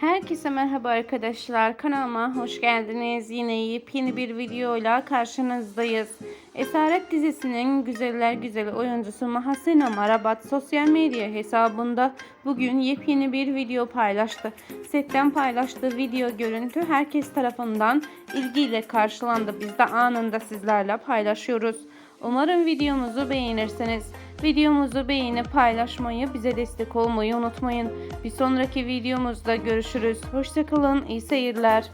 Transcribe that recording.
Herkese merhaba arkadaşlar. Kanalıma hoş geldiniz. Yine yepyeni bir videoyla karşınızdayız. Esaret dizisinin güzeller güzeli oyuncusu Mahasena Marabat sosyal medya hesabında bugün yepyeni bir video paylaştı. Setten paylaştığı video görüntü herkes tarafından ilgiyle karşılandı. Biz de anında sizlerle paylaşıyoruz. Umarım videomuzu beğenirsiniz. Videomuzu beğenip paylaşmayı, bize destek olmayı unutmayın. Bir sonraki videomuzda görüşürüz. Hoşçakalın, iyi seyirler.